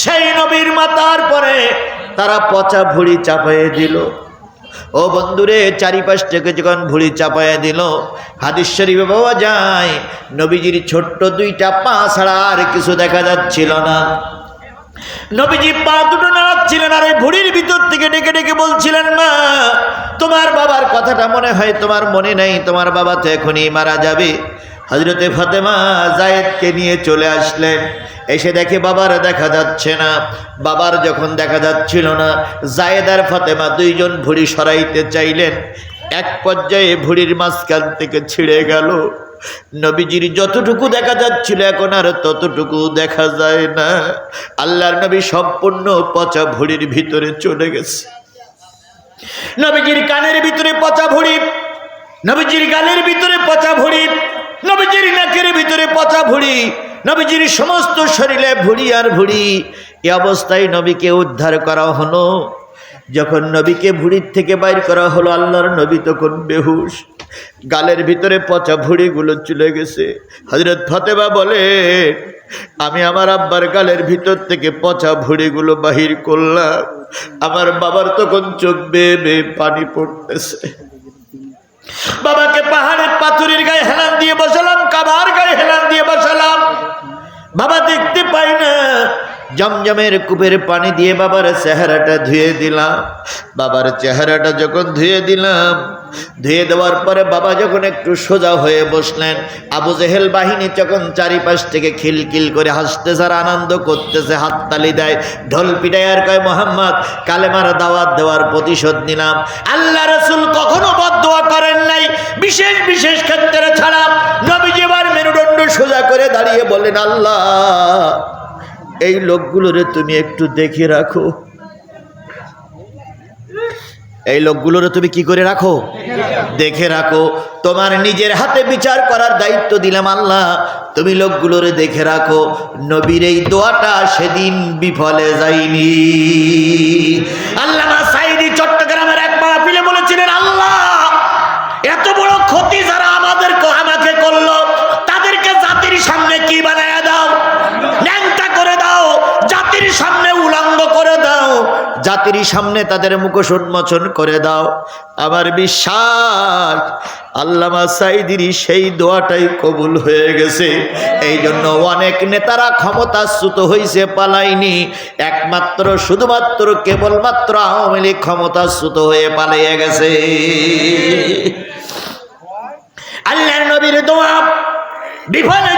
সেই নবীর মাতার পরে তারা পচা ভুড়ি চাপাইয়ে দিল। ও বন্ধুরে, চারিপাশ থেকে যখন ভুড়ি চাপাইয়ে দিল, হাদিস শরীফে পাওয়া যায়, নবীজির ছোট্ট দুইটা পা ছাড়া আর কিছু দেখা যাচ্ছিল না। নবীজি পা দুটো নাড়াচ্ছিলেন আর ওই ভুড়ির ভিতর থেকে ডেকে ডেকে বলছিলেন, মা, তোমার বাবার কথাটা মনে হয়, তোমার মনে নেই, তোমার বাবা তো এখনই মারা যাবে। হজরতে ফাতেমা জায়েদকে নিয়ে চলে আসলেন। এসে দেখে বাবার দেখা যাচ্ছে না। বাবার যখন দেখা যাচ্ছিল না জায়েদ আর ফাতেমা দুইজন ভুড়ি সরাইতে চাইলেন। এক পর্যায়ে ভুড়ির মাঝখান থেকে ছিঁড়ে গেল। নবীজির যতটুকু দেখা যাচ্ছিল এখন আর ততটুকু দেখা যায় না। আল্লাহর নবী সম্পূর্ণ পচা ভুড়ির ভিতরে চলে গেছে। নবীজির কানের ভিতরে পচা ভুড়ি, নবীজির গালের ভিতরে পচা ভুড়ি নবীজির নাকের ভিতরে পচা ভুড়ি, নবীজির সমস্ত শরীরে ভুড়ি আর ভুড়ি। এ অবস্থায় নবীকে উদ্ধার করা হলো। যখন নবীকে ভুড়ির থেকে বাইর করা হলো, আল্লাহর নবী তখন বেহুশ। গালের ভিতরে পচা ভুড়িগুলো চলে গেছে। হজরত ফতেবা বলে আমি আমার আব্বার গালের ভিতর থেকে পচা ভুড়িগুলো বাহির করলাম। আমার বাবার তখন চোখ বেয়ে বেয়ে পানি পড়তেছে। বাবাকে পাহাড়ের পাথরের গায়ে হেলান দিয়ে কাবার গায়ে হেলান দিয়ে বসালাম। বাবা দেখতে পাই না। জমজমের কূপের পানি দিয়ে বাবার চেহারাটা ধুয়ে দিলাম। বাবার চেহারাটা যখন ধুয়ে দিলাম, ধুয়ে দেওয়ার পরে বাবা যখন একটু সোজা হয়ে বসলেন, আবু জেহেল বাহিনী যখন চারিপাশ থেকে খিলকিল করে হাসতেছে আর আনন্দ করতেছে, হাততালি দেয়, ঢোল পিটাই আর কয়, মোহাম্মদ, কালেমার দাওয়াত দেওয়ার প্রতিশোধ নিলাম। আল্লাহ রসুল কখনো বদোয়া করেন নাই। বিশেষ বিশেষ ক্ষেত্রে ছাড়া নবীজি এবার মেরুদণ্ড সোজা করে দাঁড়িয়ে বলেন আল্লাহ, এই লোকগুলোরে তুমি একটু দেখে রাখো। এই লোকগুলোরে তুমি কি করে রাখো? দেখে রাখো। তোমার নিজের হাতে বিচার করার দায়িত্ব দিলাম, আল্লাহ। তুমি লোকগুলোরে দেখে রাখো। নবীর এই দোয়াটা সেদিন বিফলে যায়নি। আল্লাহ জাতির সামনে তাদের মুখোশ উন্মোচন করে দাও। আমার বিশ্বাস, আল্লামা সাইদির সেই দোয়াটাই কবুল হয়ে গেছে। এই জন্য অনেক নেতারা ক্ষমতাচ্যুত হয়েছে পালাইনি একমাত্র, শুধুমাত্র, কেবলমাত্র আওয়ামী লীগ ক্ষমতাচ্যুত হয়ে পালিয়ে গেছে। আল্লাহর নবীর দোয়া, বিফলে